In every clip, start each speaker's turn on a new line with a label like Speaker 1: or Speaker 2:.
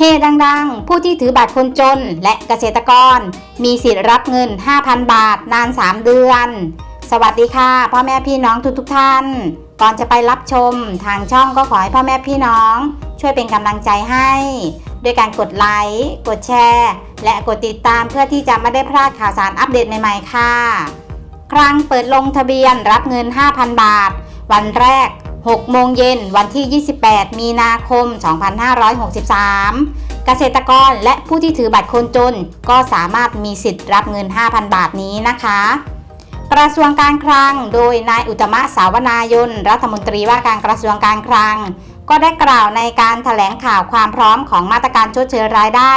Speaker 1: เฮดังๆ ผู้ที่ถือบัตรคนจนและเกษตรกร มีสิทธิ์รับเงิน 5,000 บาท นาน 3 เดือน สวัสดีค่ะ พ่อแม่พี่น้องทุกๆทท่าน ก่อนจะไปรับชมทางช่องก็ขอให้พ่อแม่พี่น้อง ช่วยเป็นกำลังใจให้ด้วยการกดไลค์ กดแชร์ และกดติดตามเพื่อที่จะไม่ได้พลาดข่าวสารอัปเดตใหม่ๆค่ะ ครั้งเปิดลงทะเบียนรับเงิน 5,000 บาท วันแรก 6 โมงเย็นวันที่ 28 มีนาคม 2563 เกษตรกรและผู้ที่ถือบัตรคนจน ก็สามารถมีสิทธิ์รับเงิน 5,000 บาทนี้นะคะ กระทรวงการคลัง โดยนายอุตตมะสาวนายน รัฐมนตรีว่าการกระทรวงการคลัง ก็ได้กล่าวในการถแถลงข่าวความพร้อมของมาตรการชดเชยรายได้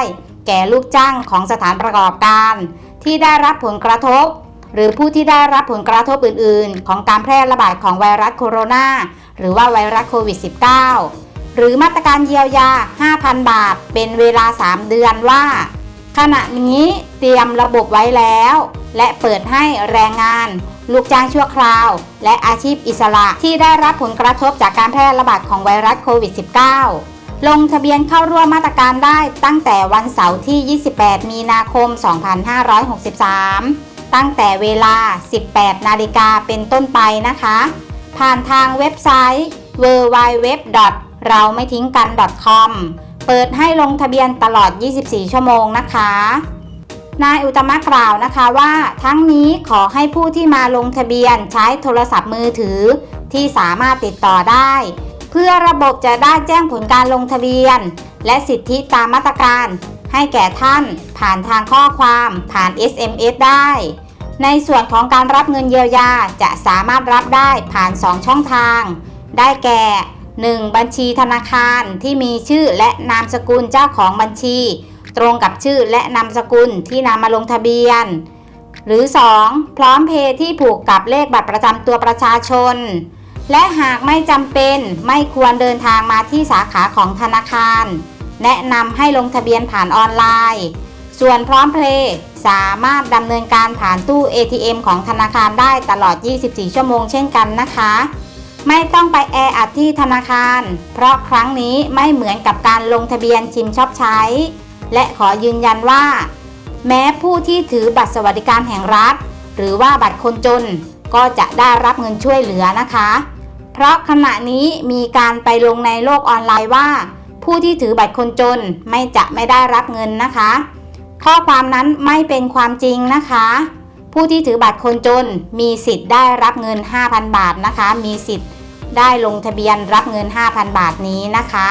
Speaker 1: แก่ลูกจ้างของสถานประกอบการ ที่ได้รับผลกระทบ หรือผู้ที่ได้รับผลกระทบอื่น ๆ ของการแพร่ระบาดของไวรัสโคโรนาหรือว่าไวรัสโควิด -19 หรือมาตรการเยียวยา 5,000 บาท เป็นเวลา 3 เดือนว่า ขณะนี้เตรียมระบบไว้แล้ว และเปิดให้แรงงาน ลูกจ้างชั่วคราว และอาชีพอิสระที่ได้รับผลกระทบจากการแพร่ระบาดของไวรัสโควิด -19 ลงทะเบียนเข้าร่วมมาตรการได้ตั้งแต่วันเสาร์ที่ 28 มีนาคม 2563 ตั้งแต่เวลา 18 นาฬิกาเป็นต้นไปนะคะ ผ่านทางเว็บไซต์ www. เราไม่ทิ้งกัน .com เปิดให้ลงทะเบียนตลอด 24 ชั่วโมงนะคะ นายอุตมะกล่าวนะคะว่าทั้งนี้ขอให้ผู้ที่มาลงทะเบียนใช้โทรศัพท์มือถือ ที่สามารถติดต่อได้ เพื่อระบบจะได้แจ้งผลการลงทะเบียน และสิทธิตามมาตรการให้แก่ท่านผ่านทางข้อความผ่าน SMS ได้ ในส่วนของการรับเงินเยียวยาจะสามารถรับได้ผ่าน 2 ช่องทาง ได้แก่ 1. บัญชีธนาคารที่มีชื่อและนามสกุลเจ้าของบัญชี ตรงกับชื่อและนามสกุลที่นำมาลงทะเบียน หรือ 2. พร้อมเพย์ที่ผูกกับเลขบัตรประจำตัวประชาชน และหากไม่จำเป็นไม่ควรเดินทางมาที่สาขาของธนาคาร แนะนำให้ลงทะเบียนผ่านออนไลน์ ส่วนพร้อมเพย์ สามารถดำเนินการผ่านตู้ ATM ของธนาคารได้ตลอด 24 ชั่วโมงเช่นกันนะคะ ไม่ต้องไปแออัดที่ธนาคาร เพราะครั้งนี้ไม่เหมือนกับการลงทะเบียนชิมช็อปใช้ และขอยืนยันว่า แม้ผู้ที่ถือบัตรสวัสดิการแห่งรัฐ หรือว่าบัตรคนจนก็จะได้รับเงินช่วยเหลือนะคะ เพราะขณะนี้มีการไปลงในโลกออนไลน์ว่า ผู้ที่ถือบัตรคนจนไม่จะไม่ได้รับเงินนะคะ ข้อความนั้นไม่เป็นความจริงนะคะ ผู้ที่ถือบัตรคนจนมีสิทธิ์ได้รับเงิน 5,000 บาทนะคะ มีสิทธิ์ได้ลงทะเบียนรับเงิน 5,000 บาทนี้นะคะ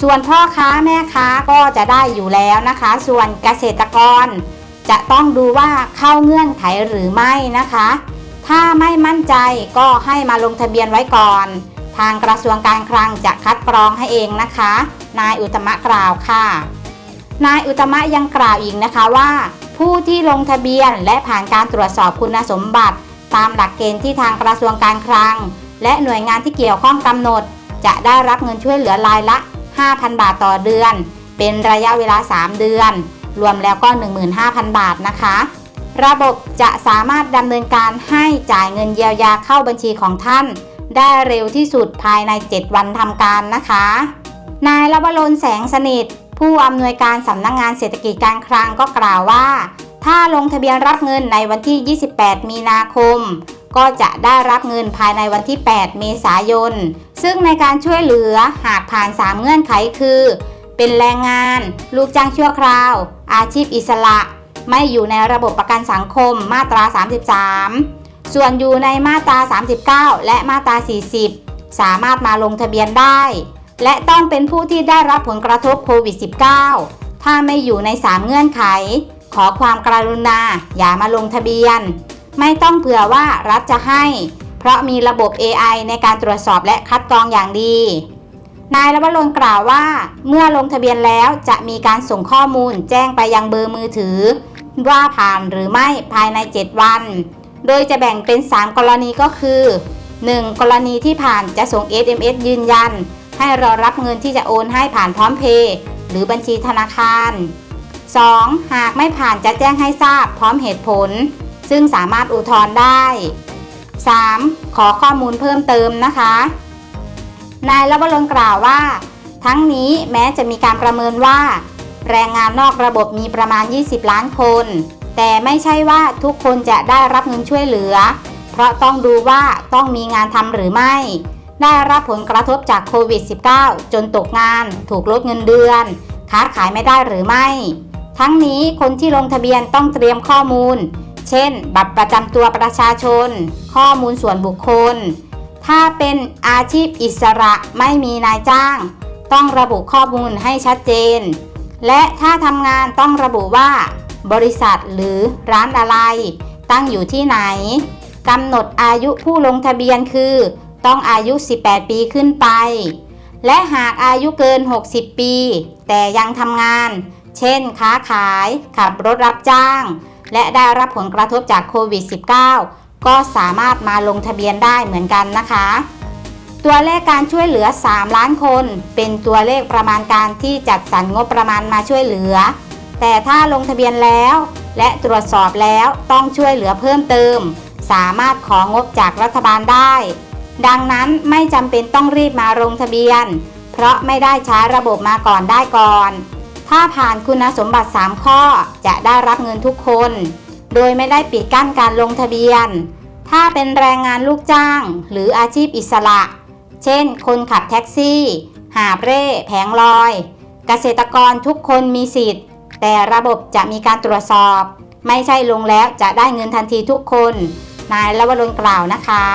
Speaker 1: ส่วนพ่อค้าแม่ค้าก็จะได้อยู่แล้วนะคะ ส่วนเกษตรกร จะต้องดูว่าเข้าเงื่อนไขหรือไม่นะคะ ถ้าไม่มั่นใจก็ให้มาลงทะเบียนไว้ก่อน ทางกระทรวงการคลังจะคัดกรองให้เองนะคะ นายอุตมะกล่าวค่ะ นายอุตมะยังกล่าวอีกนะคะว่า ผู้ที่ลงทะเบียนและผ่านการตรวจสอบคุณสมบัติ ตามหลักเกณฑ์ที่ทางกระทรวงการคลัง และหน่วยงานที่เกี่ยวข้องกำหนด จะได้รับเงินช่วยเหลือรายละ 5,000 บาทต่อเดือน เป็นระยะเวลา 3 เดือน รวมแล้วก็ 15,000 บาทนะคะ ระบบจะสามารถดำเนินการให้จ่ายเงินเยียวยาเข้าบัญชีของท่าน ได้เร็วที่สุดภายใน 7 วันทำการนะคะ นายลวรนแสงสนิท ผู้อำนวยการสำนักงงานเศรษฐกิจการคลังก็กล่าวว่า ถ้าลงทะเบียนรับเงินในวันที่ 28 มีนาคม ก็จะได้รับเงินภายในวันที่ 8 เมษายน ซึ่งในการช่วยเหลือหากผ่าน 3 เงื่อนไขคือ เป็นแรงงาน ลูกจ้างชั่วคราว อาชีพอิสระ ไม่อยู่ในระบบประกันสังคมมาตรา 33 ส่วนอยู่ในมาตรา 39 และมาตรา 40 สามารถมาลงทะเบียนได้ และต้องเป็นผู้ที่ได้รับผลกระทบโควิด -19 ถ้าไม่อยู่ใน 3 เงื่อนไข ขอความกรุณา อย่ามาลงทะเบียน ไม่ต้องเผื่อว่ารัฐจะให้ เพราะมีระบบ AI ในการตรวจสอบและคัดกรองอย่างดี นายรวรนกล่าวว่า เมื่อลงทะเบียนแล้วจะมีการส่งข้อมูลแจ้งไปยังเบอร์มือถือ ว่าผ่านหรือไม่ภายใน 7 วัน โดยจะแบ่งเป็น 3 กรณีก็คือ 1. กรณีที่ผ่านจะส่ง SMS ยืนยัน ให้รอรับเงินที่จะโอนให้ผ่านพร้อมเพย์หรือบัญชีธนาคาร 2. หากไม่ผ่านจะแจ้งให้ทราบพร้อมเหตุผล ซึ่งสามารถอุทธรณ์ได้ 3. ขอข้อมูลเพิ่มเติมนะคะ นายรัวรนกล่าวว่า ทั้งนี้แม้จะมีการประเมินว่า แรงงานนอกระบบมีประมาณ 20 ล้านคน แต่ไม่ใช่ว่าทุกคนจะได้รับเงินช่วยเหลือ เพราะต้องดูว่าต้องมีงานทำหรือไม่ ได้รับผลกระทบจากโควิด -19 จนตกงาน ถูกลดเงินเดือน ค้าขายไม่ได้หรือไม่ ทั้งนี้คนที่ลงทะเบียนต้องเตรียมข้อมูล เช่น บัตรประจำตัวประชาชน ข้อมูลส่วนบุคคล ถ้าเป็นอาชีพอิสระไม่มีนายจ้าง ต้องระบุข้อมูลให้ชัดเจน และถ้าทำงานต้องระบุว่า บริษัทหรือร้านอะไร ตั้งอยู่ที่ไหนกำหนดอายุผู้ลงทะเบียนคือ ต้องอายุ 18 ปีขึ้นไป และหากอายุเกิน 60 ปี แต่ยังทำงาน เช่น ค้าขาย ขับรถรับจ้าง และได้รับผลกระทบจากโควิด -19 ก็สามารถมาลงทะเบียนได้เหมือนกันนะคะ ตัวเลขการช่วยเหลือ 3 ล้านคน เป็นตัวเลขประมาณการที่จัดสรรงบประมาณมาช่วยเหลือ แต่ถ้าลงทะเบียนแล้ว และตรวจสอบแล้วต้องช่วยเหลือเพิ่มเติม สามารถของงบจากรัฐบาลได้ ดังนั้นไม่จำเป็นต้องรีบมาลงทะเบียน เพราะไม่ได้ใช้ระบบมาก่อนได้ก่อน ถ้าผ่านคุณสมบัติ 3 ข้อจะได้รับเงินทุกคน โดยไม่ได้ปิดกั้นการลงทะเบียน ถ้าเป็นแรงงานลูกจ้าง หรืออาชีพอิสระ เช่น คนขับแท็กซี่ หาเร่แผงลอย เกษตรกรทุกคนมีสิทธิ์ แต่ระบบจะมีการตรวจสอบ ไม่ใช่ลงแล้วจะได้เงินทันทีทุกคน นายลวรนกล่าวนะคะ